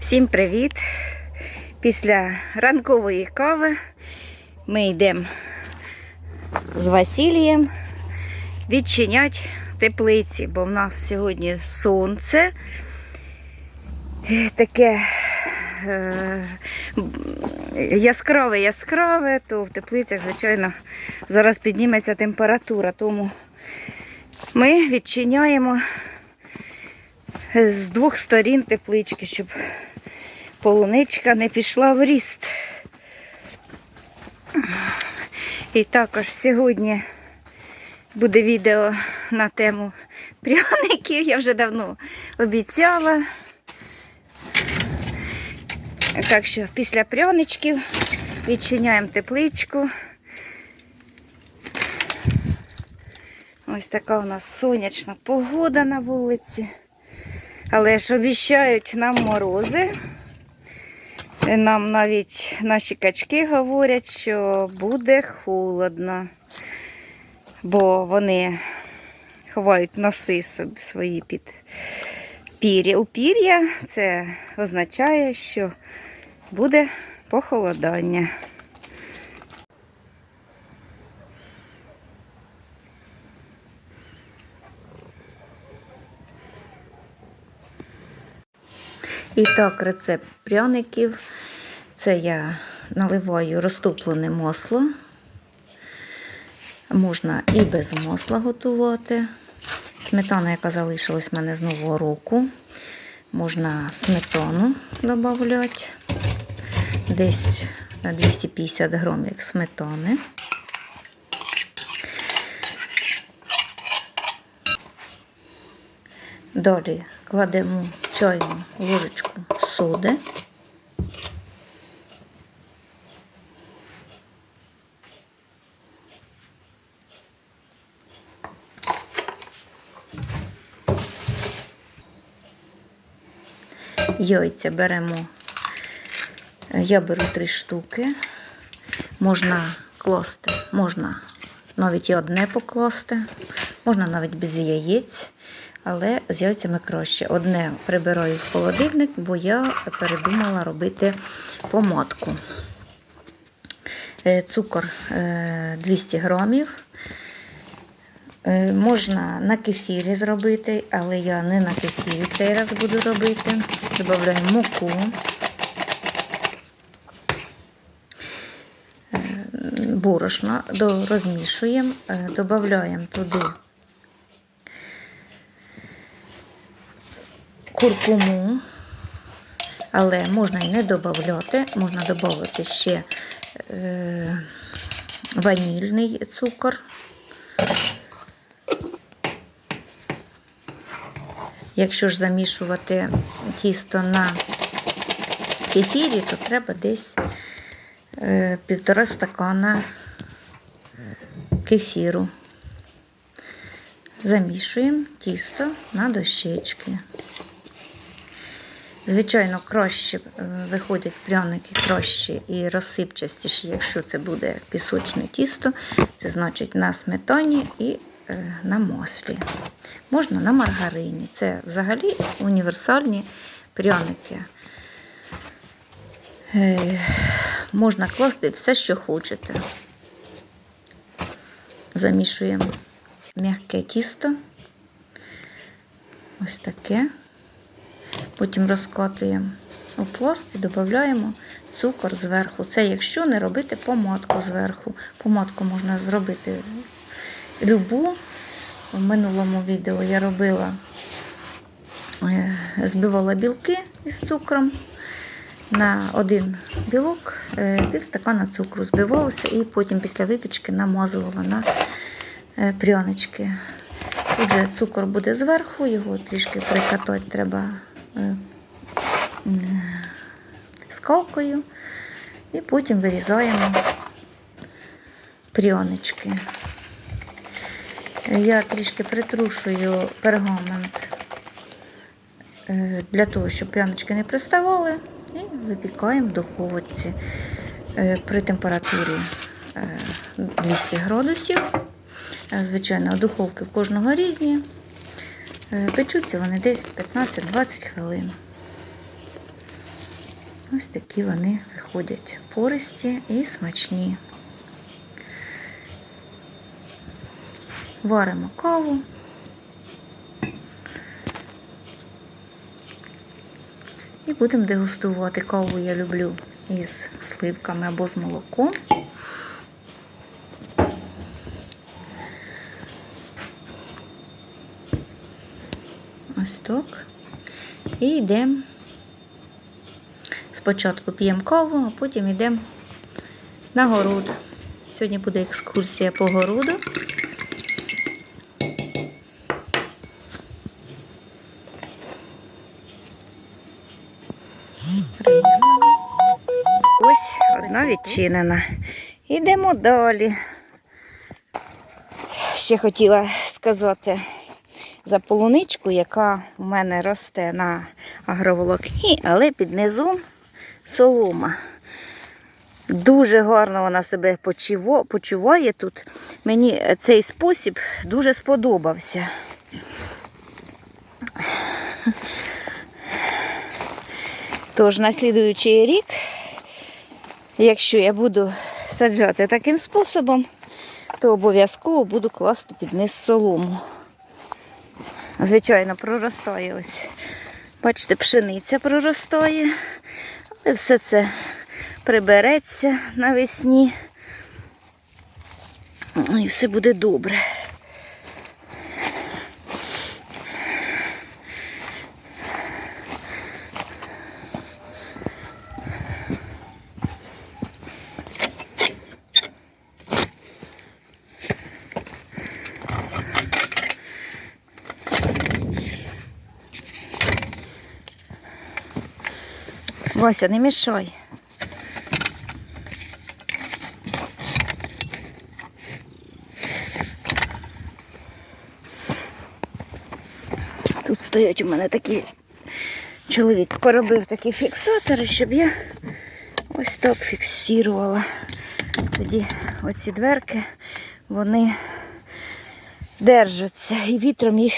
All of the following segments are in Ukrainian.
Всім привіт! Після ранкової кави ми йдемо з Василієм відчинять теплиці, бо в нас сьогодні сонце таке е, яскраве, яскраве, то в теплицях, звичайно, зараз підніметься температура, тому ми відчиняємо з двох сторін теплички, щоб полуничка не пішла в ріст. І також сьогодні буде відео на тему пряників. Я вже давно обіцяла. Так що після пряничків відчиняємо тепличку. Ось така у нас сонячна погода на вулиці. Але ж обіцяють нам морози. Нам навіть наші качки говорять, що буде холодно, бо вони ховають носи собі свої під пір'я. У пір'я це означає, що буде похолодання. І так, рецепт пряників. Це я наливаю розтоплене масло. Можна і без масла готувати. Сметана, яка залишилась в мене з нового року. Можна сметану додати. Десь 250 грамів сметани. Далі кладемо чайну ложечку соди. Яйця беремо, я беру три штуки. Можна класти, можна навіть і одне покласти, можна навіть без яєць але з яйцями краще. Одне прибираю в холодильник, бо я передумала робити помадку. Е, цукор 200 е, грамів. Е, можна на кефірі зробити, але я не на кефірі цей раз буду робити. Додаємо муку. Борошно розмішуємо, додаємо туди куркуму, але можна і не додати, можна додати ще е, ванільний цукор. Якщо ж замішувати тісто на кефірі, то треба десь е, півтора стакана кефіру. Замішуємо тісто на дощечки. Звичайно, краще виходять пряники краще і розсипчастіші, якщо це буде пісочне тісто, це значить на сметані і на маслі. Можна на маргарині. Це взагалі універсальні пряники. Е, можна класти все, що хочете. Замішуємо м'яке тісто. Ось таке. Потім розкатуємо у пласт і додаємо цукор зверху. Це якщо не робити помадку зверху. Помадку можна зробити любу. В минулому відео я робила, е, збивала білки із цукром. На один білок е, пів стакана цукру збивалося і потім після випічки намазувала на е, прянички. Отже, цукор буде зверху, його трішки прикатати треба скалкою і потім вирізаємо прянички. Я трішки притрушую пергамент е, для того, щоб прянички не приставали, і випікаємо в духовці е, при температурі 200 градусів. Звичайно, духовки в кожного різні. Е, печуться вони десь 15-20 хвилин. Ось такі вони виходять пористі і смачні. Варимо каву. І будемо дегустувати каву я люблю із сливками або з молоком. Ось так. І йдемо. Спочатку п'ємо каву, а потім йдемо на город. Сьогодні буде екскурсія по городу. Ось одна відчинена. Йдемо далі. Ще хотіла сказати за полуничку, яка у мене росте на агроволокні, але під низом солома. Дуже гарно вона себе почуває тут. Мені цей спосіб дуже сподобався. Тож на слідуючий рік, якщо я буду саджати таким способом, то обов'язково буду класти під низ солому. Звичайно, проростає ось. Бачите, пшениця проростає, але все це прибереться навесні. І все буде добре. Вася, не мішай. Тут стоять у мене такі. Чоловік поробив такі фіксатори, щоб я ось так фіксувала. Тоді оці дверки, вони держаться і вітром їх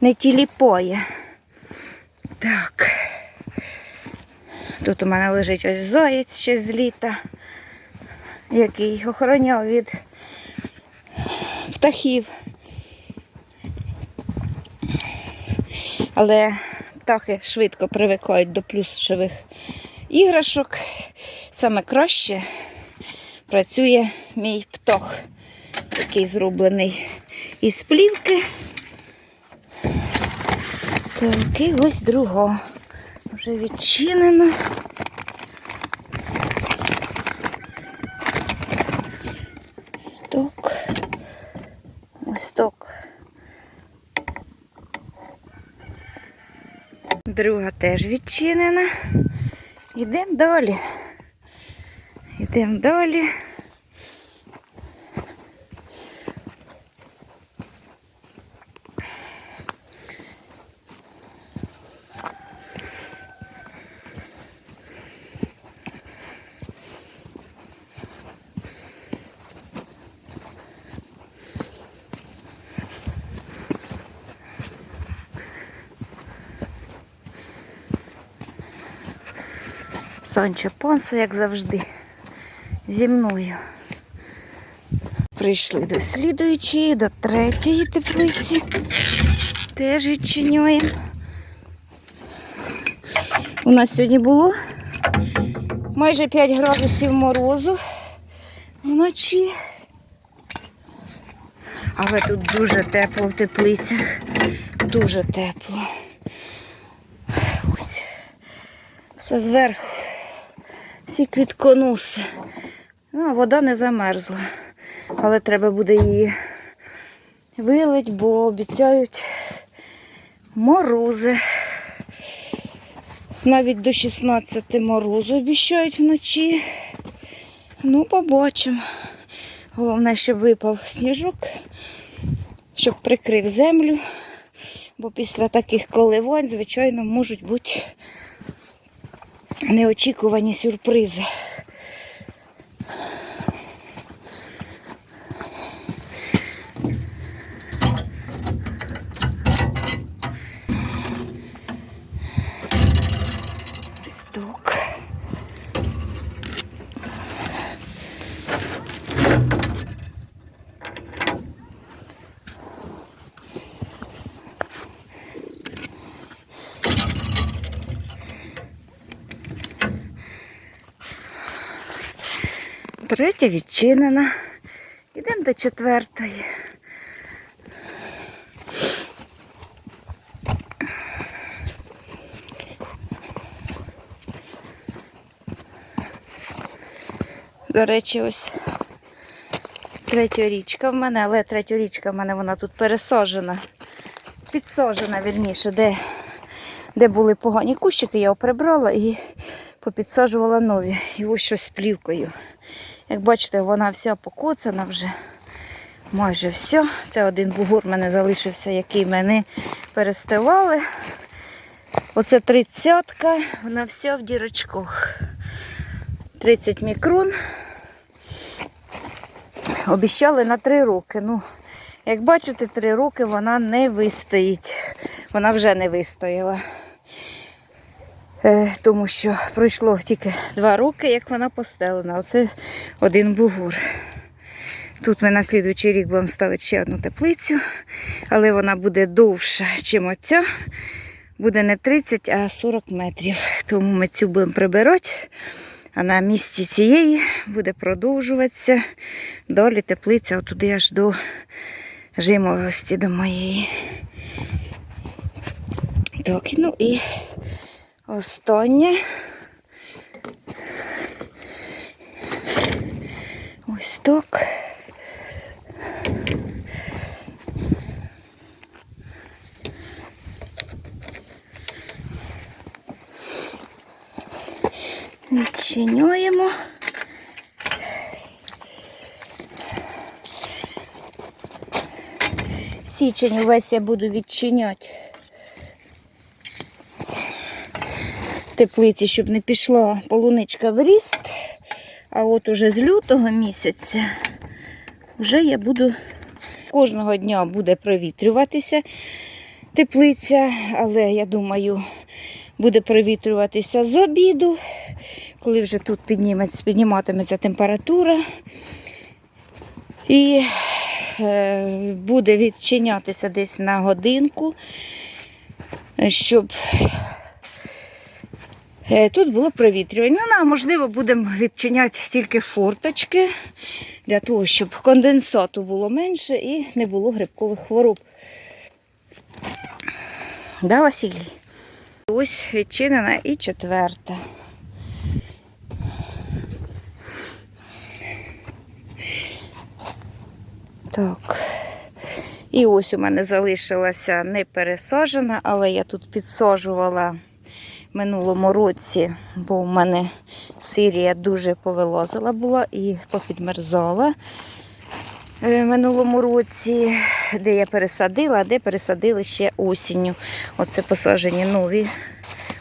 не тіліпає. Так. Тут у мене лежить ось заєць ще з літа, який охороняв від птахів. Але птахи швидко привикають до плюшевих іграшок. Саме краще працює мій птах, який зроблений із плівки. Так, і ось друга. Вже відчинена. Сток. Ось так. Друга теж відчинена. Йдемо далі. Йдемо далі. Санчо Пансо, як завжди, зі мною. Прийшли до слідуючої, до третьої теплиці. Теж відчиняємо. У нас сьогодні було майже 5 градусів морозу вночі. Але тут дуже тепло в теплицях. Дуже тепло. Ось. Все зверху. Всі квітконоси. Ну, а вода не замерзла. Але треба буде її вилить, бо обіцяють морози. Навіть до 16 морозу обіцяють вночі. Ну, побачимо. Головне, щоб випав сніжок, щоб прикрив землю. Бо після таких коливань, звичайно, можуть бути неочікувані сюрпризи. так. Третя відчинена. Йдемо до четвертої. До речі, ось третьорічка в мене, але третьорічка в мене вона тут пересожена. Підсожена, вірніше, де, де були погані кущики, я його прибрала і попідсаджувала нові. І ось щось з плівкою. Як бачите, вона вся покоцана вже. Майже все. Це один бугур в мене залишився, який мене перестилали. Оце тридцятка, вона вся в дірочках. 30 мікрон. Обіщали на 3 роки. Ну, як бачите, 3 роки вона не вистоїть. Вона вже не вистояла. Е, тому що пройшло тільки 2 роки, як вона постелена. Оце один бугур. Тут ми на слідуючий рік будемо ставити ще одну теплицю, але вона буде довша, ніж оця. Буде не 30, а 40 метрів. Тому ми цю будемо прибирати. А на місці цієї буде продовжуватися далі теплиця отуди аж до жимолості до моєї. Так, ну і останнє. Ось так. Відчинюємо. Січень увесь я буду відчиняти. Теплиці, щоб не пішла полуничка в ріст. А от уже з лютого місяця вже я буду кожного дня буде провітрюватися теплиця, але я думаю, буде провітрюватися з обіду, коли вже тут підніматиметься температура. І е, буде відчинятися десь на годинку, щоб тут було провітрювання. Ну, а можливо, будемо відчиняти тільки форточки для того, щоб конденсату було менше і не було грибкових хвороб. Да, Василій? Ось відчинена і четверта. Так. І ось у мене залишилася не пересаджена, але я тут підсаджувала в минулому році, бо в мене сирія дуже повилазила була і попідмерзала е, минулому році, де я пересадила, а де пересадили ще осінню. Оце посаджені нові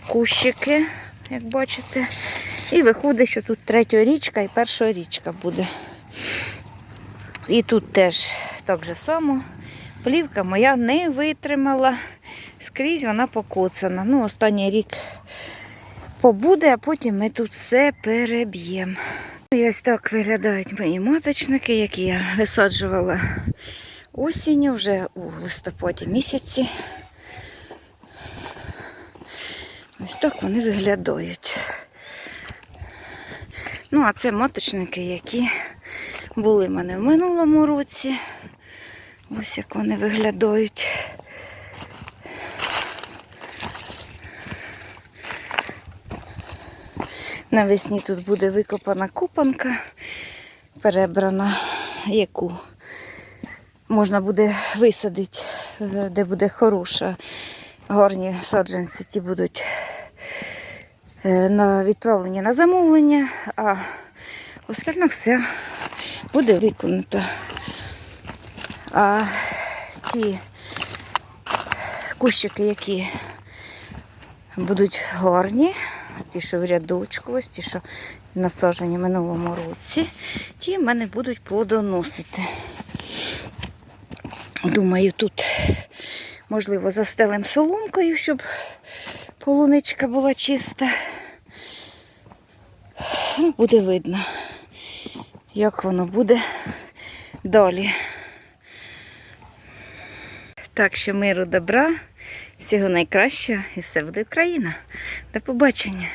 кущики, як бачите. І виходить, що тут третя річка і перша річка буде. І тут теж так же само. Плівка моя не витримала. Скрізь вона покоцана. Ну, останній рік побуде, а потім ми тут все переб'ємо. І ось так виглядають мої маточники, які я висаджувала осінню вже у листопаді місяці. Ось так вони виглядають. Ну, а це маточники, які були в мене в минулому році. Ось як вони виглядають. Навесні тут буде викопана купанка, перебрана, яку можна буде висадити, е, де буде хороша. Гарні саджанці ті будуть е, на відправлення на замовлення, а остальне все буде виконано. А ті кущики, які будуть гарні, ті, що в рядочку, ось ті, що насаджені в минулому році, ті в мене будуть плодоносити. Думаю, тут, можливо, застелим соломкою, щоб полуничка була чиста. Ну, буде видно, як воно буде далі. Так що миру добра, всього найкращого і все буде Україна. До побачення.